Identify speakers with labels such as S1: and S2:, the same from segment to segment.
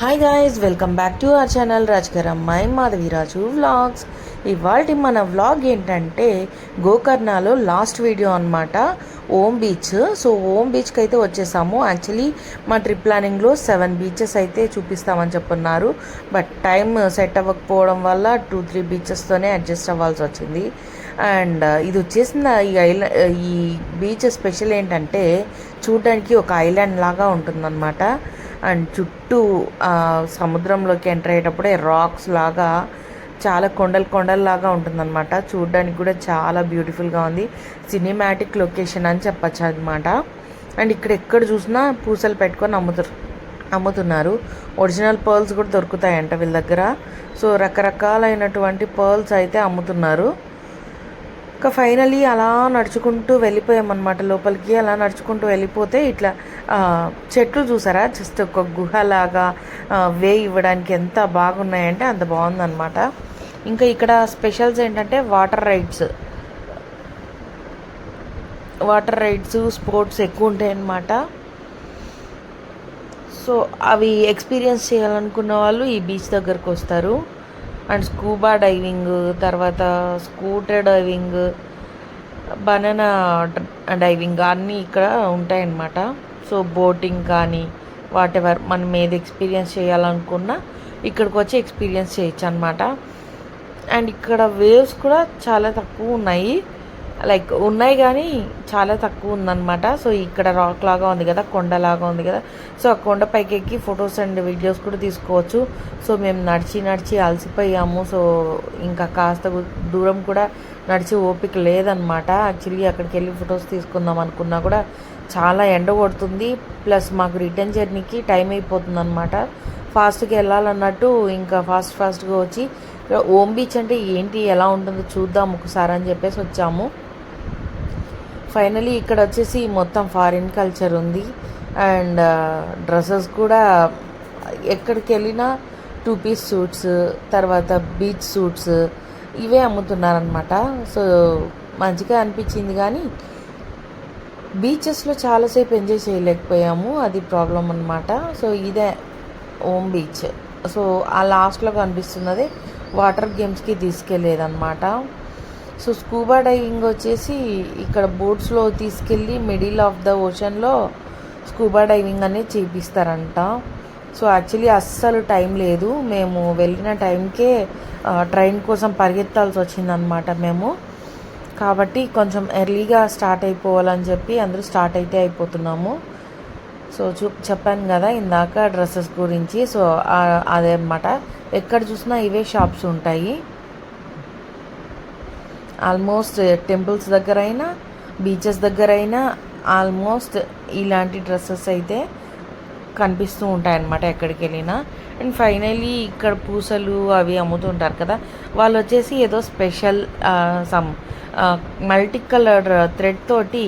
S1: Hi guys welcome back to our channel Rajkar అమ్మాయి Madhaviraju vlogs ఇవాళ మన వ్లాగ్ ఏంటంటే గోకర్ణలో లాస్ట్ వీడియో అనమాట ఓం బీచ్ సో ఓం బీచ్కి అయితే వచ్చేసాము. యాక్చువల్లీ మా ట్రిప్ ప్లానింగ్లో సెవెన్ బీచెస్ అయితే చూపిస్తామని చెప్పున్నారు. బట్ టైం సెట్ అవ్వకపోవడం వల్ల టూ త్రీ బీచెస్తోనే అడ్జస్ట్ అవ్వాల్సి వచ్చింది. అండ్ uh, ఇది వచ్చేసిన ఈ ఐలాండ్ ఈ బీచ్ స్పెషల్ ఏంటంటే చూడడానికి ఒక ఐలాండ్ లాగా ఉంటుందన్నమాట. అండ్ చుట్టూ సముద్రంలోకి ఎంటర్ అయ్యేటప్పుడే రాక్స్ లాగా చాలా కొండలు కొండల్లాగా ఉంటుందన్నమాట. చూడడానికి కూడా చాలా బ్యూటిఫుల్గా ఉంది. సినిమాటిక్ లొకేషన్ అని చెప్పచ్చు అనమాట అండ్ ఇక్కడ ఎక్కడ చూసినా పూసలు పెట్టుకొని అమ్ముతారు అమ్ముతున్నారు. ఒరిజినల్ పర్ల్స్ కూడా దొరుకుతాయంట వీళ్ళ దగ్గర. సో రకరకాలైనటువంటి పర్ల్స్ అయితే అమ్ముతున్నారు. ఇంకా ఫైనలీ అలా నడుచుకుంటూ వెళ్ళిపోయామన్నమాట. లోపలికి అలా నడుచుకుంటూ వెళ్ళిపోతే ఇట్లా చెట్లు చూసారా? జస్ట్ ఒక గుహలాగా వే ఇవ్వడానికి ఎంత బాగున్నాయంటే అంత బాగుందన్నమాట. ఇంకా ఇక్కడ స్పెషల్స్ ఏంటంటే water rides water rides sports ఎక్కువ ఉంటాయి అన్నమాట సో అవి ఎక్స్పీరియన్స్ చేయాలనుకున్న వాళ్ళు ఈ బీచ్ దగ్గరకు వస్తారు. అండ్ స్కూబా డైవింగ్ తర్వాత స్కూటర్ డైవింగ్ బనానా డైవింగ్ అన్నీ ఇక్కడ ఉంటాయన్నమాట. సో బోటింగ్ కానీ వాట్ ఎవర్ మనం ఏది ఎక్స్పీరియన్స్ చేయాలనుకున్నా ఇక్కడికి వచ్చి ఎక్స్పీరియన్స్ చేయొచ్చు అనమాట అండ్ ఇక్కడ వేవ్స్ కూడా చాలా తక్కువ ఉన్నాయి. లైక్ ఉన్నాయి కానీ చాలా తక్కువ ఉందన్నమాట. సో ఇక్కడ రాక్ లాగా ఉంది కదా కొండలాగా ఉంది కదా. సో ఆ కొండ పైకి ఎక్కి ఫొటోస్ అండ్ వీడియోస్ కూడా తీసుకోవచ్చు. సో మేము నడిచి నడిచి అలసిపోయాము. సో ఇంకా కాస్త దూరం కూడా నడిచి ఓపిక లేదనమాట యాక్చువల్లీ అక్కడికి వెళ్ళి ఫొటోస్ తీసుకుందాం అనుకున్నా కూడా చాలా ఎండ కొడుతుంది. ప్లస్ మాకు రిటర్న్ జర్నీకి టైం అయిపోతుంది అనమాట ఫాస్ట్గా వెళ్ళాలన్నట్టు ఇంకా ఫాస్ట్ ఫాస్ట్గా వచ్చి ఓం బీచ్ అంటే ఏంటి ఎలా ఉంటుందో చూద్దాం ఒకసారి అని చెప్పేసి వచ్చాము. ఫైనలీ ఇక్కడ వచ్చేసి మొత్తం ఫారిన్ కల్చర్ ఉంది. అండ్ డ్రెస్సెస్ కూడా ఎక్కడికి వెళ్ళినా టూ పీస్ సూట్స్ తర్వాత బీచ్ సూట్స్ ఇవే అమ్ముతున్నారనమాట సో మంచిగా అనిపించింది కానీ బీచెస్లో చాలాసేపు ఎంజాయ్ చేయలేకపోయాము. అది ప్రాబ్లం అనమాట సో ఇదే ఓం బీచ్. సో ఆ లాస్ట్లో కనిపిస్తున్నది వాటర్ గేమ్స్కి తీసుకెళ్ళేదన్నమాట సో స్కూబా డైవింగ్ వచ్చేసి ఇక్కడ బోట్స్లో తీసుకెళ్ళి మిడిల్ ఆఫ్ ద ఓషన్లో స్కూబా డైవింగ్ అనేది చేపిస్తారంట. సో యాక్చువల్లీ అస్సలు టైం లేదు. మేము వెళ్ళిన టైంకే ట్రైన్ కోసం పరిగెత్తాల్సి వచ్చిందనమాట మేము. కాబట్టి కొంచెం ఎర్లీగా స్టార్ట్ అయిపోవాలని చెప్పి అందరూ స్టార్ట్ అయితే అయిపోతున్నాము. సో చూ చెప్పాను కదా ఇందాక డ్రెస్సెస్ గురించి. సో అదే అన్నమాట. ఎక్కడ చూసినా ఇవే షాప్స్ ఉంటాయి. ఆల్మోస్ట్ టెంపుల్స్ దగ్గర అయినా బీచెస్ దగ్గర అయినా ఆల్మోస్ట్ ఇలాంటి డ్రెస్సెస్ అయితే కనిపిస్తూ ఉంటాయి అన్నమాట ఎక్కడికి వెళ్ళినా అండ్ ఫైనలీ ఇక్కడ పూసలు అవి అమ్ముతుంటారు కదా వాళ్ళు వచ్చేసి ఏదో special some multi colour thread తోటి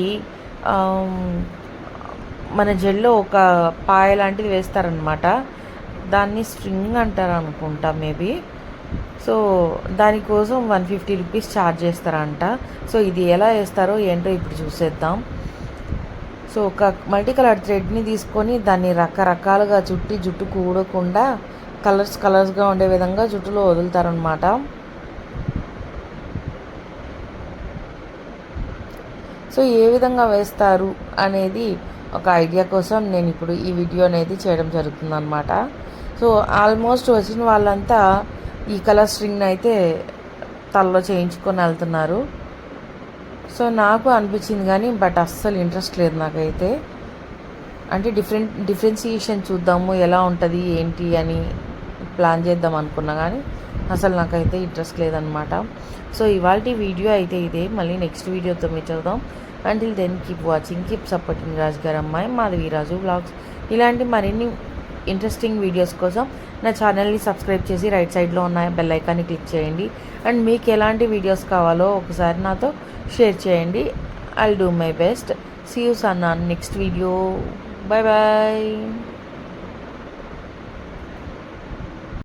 S1: మన జెల్లో ఒక పాయ లాంటిది వేస్తారనమాట దాన్ని స్ట్రింగ్ అంటారు అనుకుంటా మేబీ. సో దానికోసం వన్ ఫిఫ్టీ రూపీస్ ఛార్జ్ చేస్తారంట. సో ఇది ఎలా వేస్తారో ఏంటో ఇప్పుడు చూసేద్దాం. సో ఒక మల్టీ కలర్ థ్రెడ్ని తీసుకొని దాన్ని రకరకాలుగా చుట్టి జుట్టు కూడకుండా కలర్స్ కలర్స్గా ఉండే విధంగా జుట్టులో వదులుతారనమాట సో ఏ విధంగా వేస్తారు అనేది ఒక ఐడియా కోసం నేను ఇప్పుడు ఈ వీడియో అనేది చేయడం జరుగుతుందన్నమాట. సో ఆల్మోస్ట్ వచ్చిన వాళ్ళంతా ఈ కలర్ స్ట్రింగ్ని అయితే తలలో చేయించుకొని వెళ్తున్నారు. సో నాకు అనిపించింది కానీ బట్ అస్సలు ఇంట్రెస్ట్ లేదు నాకైతే. అంటే డిఫరెంట్ డిఫరెన్సియేషన్ చూద్దాము ఎలా ఉంటుంది ఏంటి అని ప్లాన్ చేద్దాం అనుకున్నా కానీ అసలు నాకైతే ఇంట్రెస్ట్ లేదనమాట సో ఇవాళ వీడియో అయితే ఇదే. మళ్ళీ నెక్స్ట్ వీడియోతో మీ చూద్దాం until then keep watching keep supporting Raju garu అమ్మాయి మాధవి రాజు బ్లాగ్స్ ఇలాంటి మరిన్ని ఇంట్రెస్టింగ్ వీడియోస్ కోసం నా ఛానల్ని సబ్స్క్రైబ్ చేసి రైట్ సైడ్లో ఉన్న బెల్ ఐకాన్ని క్లిక్ చేయండి. అండ్ మీకు ఎలాంటి వీడియోస్ కావాలో ఒకసారి నాతో షేర్ చేయండి. I'll do my best see you soon next video bye bye